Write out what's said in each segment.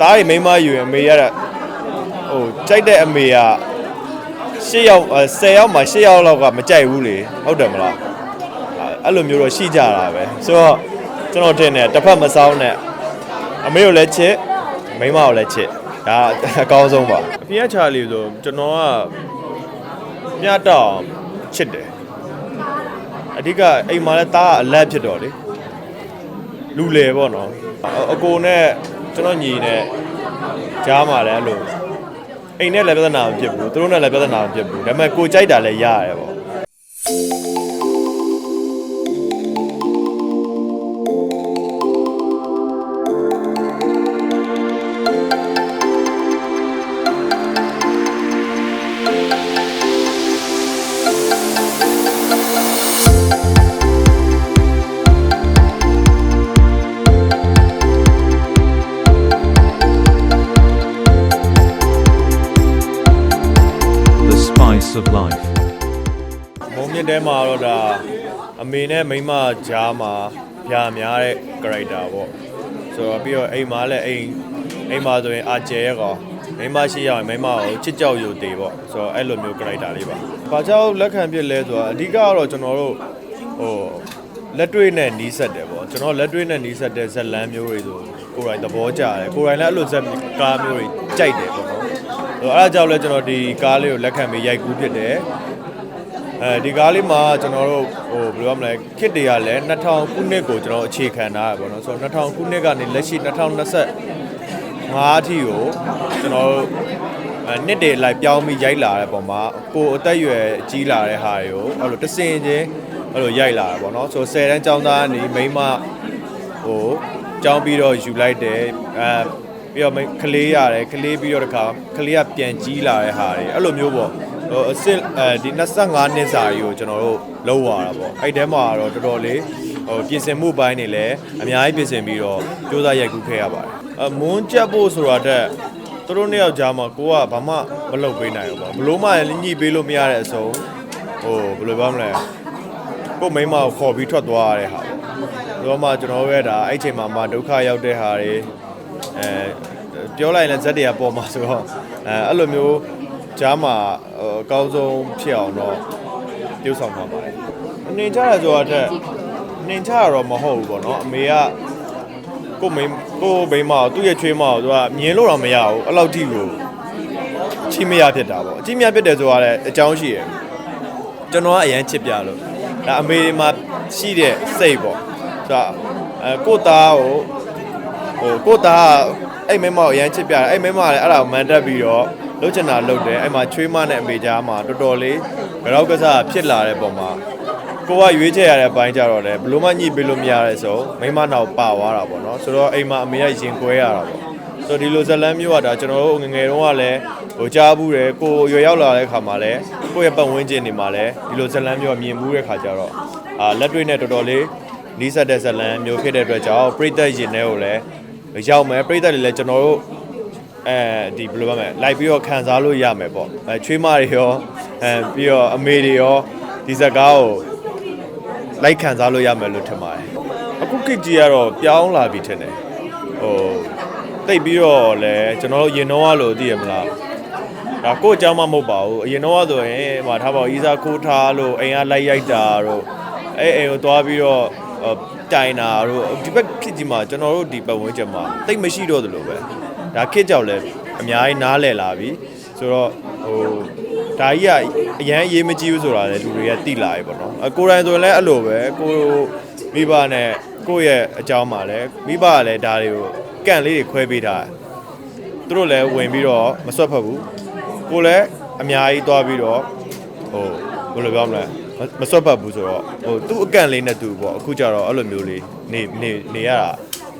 တားရီမိန်းမယူရင်အမေရတဲ့ဟိုကြိုက်တဲ့အမေက၈ယောက်အဲ10ယောက်မှာ8ယောက်လောက်ကမကြိုက်ဘူးလေဟုတ်တယ်မလားအဲအဲ့လိုမျိုးတော့ရှိကြတာပဲဆိုတော့ကျွန်တော်တင်တယ်တစ်ဖက်မဆောင်နဲ့အမေကိုလည်းချစ်မိန်းမကိုလည်းချစ်ဒါအကောင်းဆုံးပါအပြင်ကချာလီဆိုကျွန်တော်ကမြတ်တော့ချစ်တယ်အဓိကအိမ်မှာလည်းတားကအလက်ဖြစ်တော့လေလူလေပေါ့နော်အအကိုနဲ့ ကျွန်တော်ညီနဲ့ကြားမှာလည်းအဲ့လိုအိမ်နဲ့လည်းပြဿနာမဖြစ်ဘူးသူတို့နဲ့လည်းပြဿနာမဖြစ်ဘူးဒါပေမဲ့ကိုကြိုက်တာလည်းရရတယ်ပေါ့ မုံမြင့်တဲမှာတော့ဒါအမေနဲ့မိန်းမကြားမှာပြာများတဲ့ character ပေါ့ဆိုတော့ပြီးတော့အိမ်မှာလည်းအိမ်အိမ်မှာဆိုရင်အာကျဲကောမိန်းမရှိရရင်မိန်းမကိုချစ်ကြောက်ယူတေပေါ့ဆိုတော့အဲ့လိုမျိုး character လေးပါ။ဘာကြောင့်လက်ခံပြစ်လဲဆိုတော့အဓိကကတော့ကျွန်တော်တို့ဟိုလက်တွေ့နဲ့နီးစပ်တယ်ပေါ့ကျွန်တော်လက်တွေ့နဲ့နီးစပ်တဲ့ဇက်လန်းမျိုးတွေဆိုကိုယ်တိုင်သဘောကျတယ်ကိုယ်တိုင်လည်းအဲ့လိုဇက်ကားမျိုးတွေကြိုက်တယ်ပေါ့နော်။အဲ့ဒါကြောင့်လည်းကျွန်တော်ဒီကားလေးကိုလက်ခံပြီးရိုက်ကူးဖြစ်တယ်။ အဲဒီကားလေးမှာကျွန်တော်တို့ဟိုဘယ်လိုရမလဲခစ်တွေကလည်း2000ခုနှစ်ကိုကျွန်တော်အခြေခံထားရပေါ့နော်ဆိုတော့2000ခုနှစ်ကနေလက်ရှိ2025အထိကိုကျွန်တော်တို့အဲနှစ်တွေလိုက်ပြောင်းပြီးရိုက်လာတဲ့ပုံမှာကိုယ်အသက်အရွယ်ကြီးလာတဲ့ဟာတွေကိုအဲ့လိုတစင်ချင်းအဲ့လိုရိုက်လာတာပေါ့နော်ဆိုတော့10တန်းចောင်းသားကနေမိန်းမဟိုចောင်းပြီးတော့ယူလိုက်တယ်အဲပြီးတော့မိန်းကလေးရတယ်ကလေးပြီးတော့တခါကလေးကပြန်ကြီးလာတဲ့ဟာတွေအဲ့လိုမျိုးပေါ့ ဟိုအစစ်အဲဒီ25နှစ်စာကြီးကိုကျွန်တော်တို့လုံးဝတာပေါ့အဲ့တဲမှာတော့တော်တော်လေးဟိုပြင်ဆင်မှုပိုင်းတွေလည်းအများကြီးပြင်ဆင်ပြီးတော့စူးစမ်းရိုက်ကူးခဲ့ရပါတယ်အမွန်းကြက်ဖို့ဆိုတာတက်သူတို့နှစ်ယောက်ကြားမှာကိုကဘာမှမလုပ်ပေးနိုင်ဘူးပေါ့ဘလို့မှညှိပေးလို့မရတဲ့အစုံဟိုဘယ်လိုပြောမလဲကိုမိန်းမကိုခေါ်ပြီးထွက်သွားရတဲ့ဟာပေါ့တော့မှကျွန်တော်တို့ရဲ့ဒါအဲ့ချိန်မှာမှဒုက္ခရောက်တဲ့ဟာတွေအဲပြောလိုက်ရင်လည်းဇက်တွေကပေါ်မှာဆိုတော့အဲအဲ့လိုမျိုး ကြားမှာဟိုအကောင်းဆုံးဖြစ်အောင်တော့ပြုဆောင်ထားပါတယ်။အနေချရဆိုတာတက်အနေချရတော့မဟုတ်ဘူးပေါ့နော်။အမေကကိုမိန်းကိုမိန်းမကိုသူ့ရဲ့ချွေးမကိုသူကမြင်လို့တော့မရဘူး။အဲ့လောက်ထိကိုချီမရဖြစ်တာပေါ့။အချီမရဖြစ်တယ်ဆိုတာလည်းအကြောင်းရှိရယ်။ကျွန်တော်ကအရန်ချစ်ပြလို့ဒါအမေမှာရှိတဲ့စိတ်ပေါ့။ဆိုတော့အဲကိုသားကိုဟိုကိုသားကအဲ့မိန်းမကိုအရန်ချစ်ပြတယ်။အဲ့မိန်းမကလည်းအဲ့ဒါကိုမန်တက်ပြီးတော့ လုတ်ချင်တာလုတ်တယ်အဲ့မှာချွေးမနဲ့အမေကြားမှာတော်တော်လေးကြောက်ကစားဖြစ်လာတဲ့ပုံမှာကိုကရွေးချယ်ရတဲ့ဘိုင်းကြတော့လေဘလို့မှညှိပေးလို့မရတဲ့ဆိုမိမနောက်ပါသွားတာပေါ့နော်ဆိုတော့အိမ်မှာအမေကရင်ကွဲရတာပေါ့ဆိုတော့ဒီလိုဇလန်းမျိုးကဒါကျွန်တော်တို့ငယ်ငယ်တုန်းကလည်းဟိုကြားဘူးတယ်ကိုရွယ်ရောက်လာတဲ့ခါမှာလည်းကိုယ့်ရဲ့ပတ်ဝန်းကျင်တွေမှာလည်းဒီလိုဇလန်းမျိုးကမြင်ဘူးတဲ့ခါကျတော့အာလက်တွေ့နဲ့တော်တော်လေးနီးစပ်တဲ့ဇလန်းမျိုးဖြစ်တဲ့အတွက်ကြောင့်ပြိသက်ရင်ထဲကိုလည်းရောက်မယ်ပြိသက်တွေလည်းကျွန်တော်တို့ အဲဒီဘယ်လိုပါမလဲလိုက်ပြီးတော့ခံစားလို့ရမယ်ပေါ့အဲချွေးမတွေရောအဲပြီးတော့အမေတွေရောဒီဇက်ကားကိုလိုက်ခံစားလို့ရမယ်လို့ထင်ပါတယ်အခုကိတ်ကြီးကတော့ပြောင်းလာပြီထင်တယ်ဟိုတိတ်ပြီးတော့လဲကျွန်တော်တို့ရင်တော့လို့သိရမလားဒါကိုယ့်အကြောင်းမှမဟုတ်ပါဘူးအရင်တော့ဆိုရင်ဟိုထားပါဦးအီစာခိုးထားလို့အိမ်ကလိုက်ရိုက်တာတို့အဲအိမ်ကိုသွားပြီးတော့တိုင်တာတို့ဒီဘက်ဖြစ်ကြီးမှာကျွန်တော်တို့ဒီပတ်ဝန်းကျင်မှာတိတ်မရှိတော့သလိုပဲ ဒါခစ်ကြောက်လဲအများကြီးနားလည်လာပြီဆိုတော့ဟိုဒါကြီးကအရန်အရေးမကြီးဘူးဆိုတာလေလူတွေကသိလာပြီပေါ့နော်အကိုယ်တိုင်ဆိုရင်လည်းအဲ့လိုပဲကိုမိဘနဲ့ကိုယ့်ရဲ့အကြောင်းမှာလည်းမိဘကလည်းဒါတွေကိုကန့်လေးတွေခွဲပေးထားတယ်သူတို့လည်းဝင်ပြီးတော့မဆွတ်ဖက်ဘူးကိုလည်းအများကြီးသွားပြီးတော့ဟိုဘယ်လိုပြောမလဲမမဆွတ်ဖက်ဘူးဆိုတော့ဟိုသူ့အကန့်လေးနဲ့သူပေါ့အခုကျတော့အဲ့လိုမျိုးလေးနေနေနေရတာ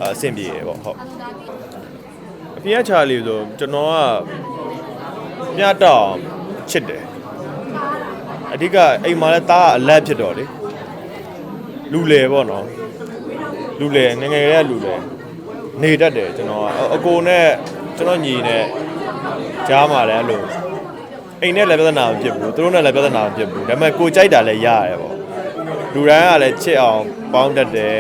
အဆင်ပြေရပေါ့ဟုတ် အပြင်ကချာလီဆိုကျွန်တော်ကမြတ်တော့ချစ်တယ်အဓိကအိမ်မှာလည်းတားကအလက်ဖြစ်တော့လေလူလေပေါ့နော်လူလေငယ်ငယ်လေးကလူလေနေတတ်တယ်ကျွန်တော်ကအကိုနဲ့ကျွန်တော်ညီနဲ့ကြားမှာလည်းအဲ့လိုအိမ်နဲ့လည်းပြဿနာမဖြစ်ဘူးသူတို့နဲ့လည်းပြဿနာမဖြစ်ဘူးဒါပေမဲ့ကိုကြိုက်တာလည်းရရတယ်ပေါ့လူတိုင်းကလည်းချစ်အောင်ပေါင်းတတ်တယ်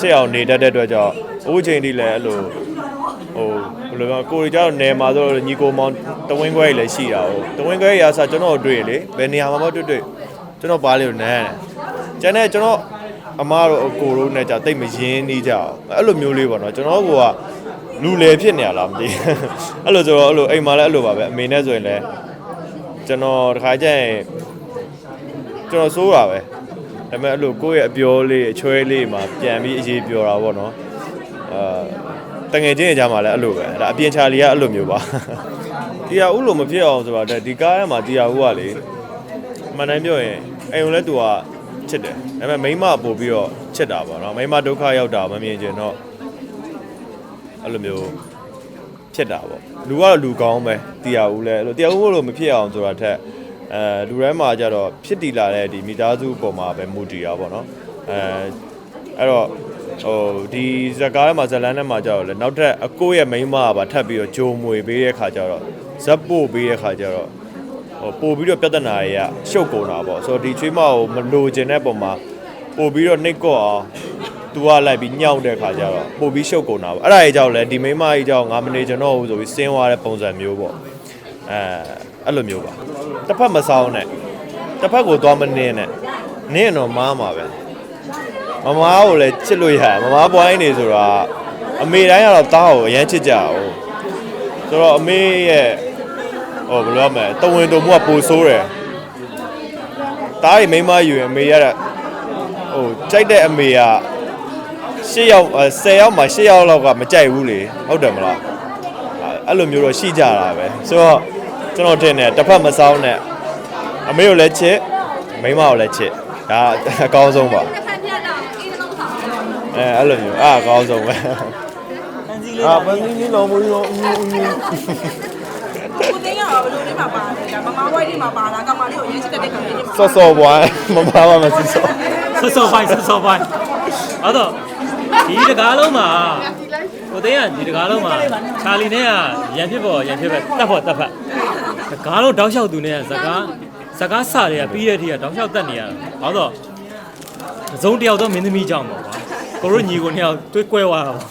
ချစ်အောင်နေတတ်တဲ့အတွက်ကြောင့်အခုချိန်ထိလည်းအဲ့လို ဟိုဘယ်လိုပြောကိုရီကြောင့်နယ်မှာဆိုညီကိုမောင်တဝင်းခွဲကြီးလည်းရှိတာဟုတ်တဝင်းခွဲကြီးရာဆိုကျွန်တော်တွေ့လေဘယ်နေရာမှာမတွေ့တွေ့ကျွန်တော်ပါလေကိုနန်းတယ်ကျန်တဲ့ကျွန်တော်အမားတို့အကိုတို့နဲ့ကြာတိတ်မရင်းနေကြအောင်အဲ့လိုမျိုးလေးပေါ့နော်ကျွန်တော်ကလူလေဖြစ်နေရလားမသိအဲ့လိုဆိုတော့အဲ့လိုအိမ်မှာလည်းအဲ့လိုပါပဲအမေနဲ့ဆိုရင်လည်းကျွန်တော်တခါကျရင်ကျွန်တော်စိုးတာပဲဒါပေမဲ့အဲ့လိုကိုယ့်ရဲ့အပြောလေးအချွဲလေးမှာပြန်ပြီးအရေးပြောတာပေါ့နော်အာ တငယ်ချင်းရဲ့ကြားမှာလည်းအဲ့လိုပဲဒါအပြင်ချာလီကအဲ့လိုမျိုးပါတရားဥလိုမဖြစ်အောင်ဆိုတာတဲ့ဒီကားထဲမှာတရားဥကလေမန်တိုင်းပြောရင်အိမ်ုံလဲသူကချစ်တယ်ဒါပေမဲ့မိန်းမပို့ပြီးတော့ချစ်တာပေါ့နော်မိန်းမဒုက္ခရောက်တာမမြင်ချင်တော့အဲ့လိုမျိုးဖြစ်တာပေါ့လူကတော့လူကောင်းပဲတရားဥလဲအဲ့လိုတရားဥလို့မဖြစ်အောင်ဆိုတာထက်အဲလူတိုင်းမှာကြတော့ဖြစ်တည်လာတဲ့ဒီမိသားစုပုံမှာပဲမူတည်တာပေါ့နော်အဲအဲ့တော့ ဟိုဒီဇက်ကားထဲမှာဇက်လန်းထဲမှာကြတော့လေနောက်ထပ်အကိုရဲ့မိန်းမကပါထပ်ပြီးတော့ဂျုံမွေပေးတဲ့ခါကျတော့ဇက်ပို့ပေးတဲ့ခါကျတော့ဟိုပို့ပြီးတော့ပြဿနာတွေကရှုပ်ကုန်တာပေါ့ဆိုတော့ဒီချွေးမကိုမလိုချင်တဲ့ပုံမှာပို့ပြီးတော့နှိတ်ကော့အောင်သူကလိုက်ပြီးညှောက်တဲ့ခါကျတော့ပို့ပြီးရှုပ်ကုန်တာပေါ့အဲ့ဒါကြီးကြောင့်လဲဒီမိန်းမကြီးကြောင့်ငါမနေကျွန်တော်ဘူးဆိုပြီးစင်းသွားတဲ့ပုံစံမျိုးပေါ့အဲအဲ့လိုမျိုးပါတစ်ဖက်မဆောင်နဲ့တစ်ဖက်ကိုသွားမနင်းနဲ့နင်းရင်တော့မားမှာပဲ မမကိုလည်းချစ်လို့ရမမပွိုင်းနေဆိုတော့အမေတိုင်းကတော့တားကိုအရန်ချစ်ကြအောင်ဆိုတော့အမေရဲ့ဟိုဘယ်လိုမှတဝင်တုံမှုကပိုဆိုးတယ်တားရီမိမယူရင်အမေရတာဟိုကြိုက်တဲ့အမေက၈ယောက်10ယောက်မှ၈ယောက်လောက်ကမကြိုက်ဘူးလေဟုတ်တယ်မလားအဲ့လိုမျိုးတော့ရှိကြတာပဲဆိုတော့ကျွန်တော်တင်တယ်တစ်ဖက်မစောင်းနဲ့အမေကိုလည်းချစ်မိမကိုလည်းချစ်ဒါအကောင်းဆုံးပါ အဲအဲ့လိုမျိုးအားအကောင်းဆုံးပဲပန်းစည်းလေးအာပန်းစည်းလေးတော့မလို့ကိုသိန်းရတော့ဘယ်လိုလေးမှာပါတယ်ဒါမမဝိုက်လေးမှာပါလားကောင်မလေးကိုရင်းချစ်တဲ့ကောင်လေးတွေမှာစောစောပွားမမပါမစစ်စောဆော့ဆော့ပိုင်းဆော့ဆော့ပိုင်းအဲ့တော့ဒီတကားလုံးမှာကိုသိန်းကဒီတကားလုံးမှာချာလီနဲ့ကရန်ဖြစ်ပေါ်ရန်ဖြစ်ပဲတတ်ဖို့တတ်ဖက်တကားလုံးတောက်လျှောက်သူနဲ့ကဇကားဇကားစတွေကပြီးတဲ့ထိကတောက်လျှောက်တက်နေရတာဘာလို့ဆိုသုံးတယောက်တော့မင်းသမီးကြောင့်ပေါ့ကွာ ကိုတို့ညီကိုနှစ်ယောက်တွေးကွဲသွားတာပေါ့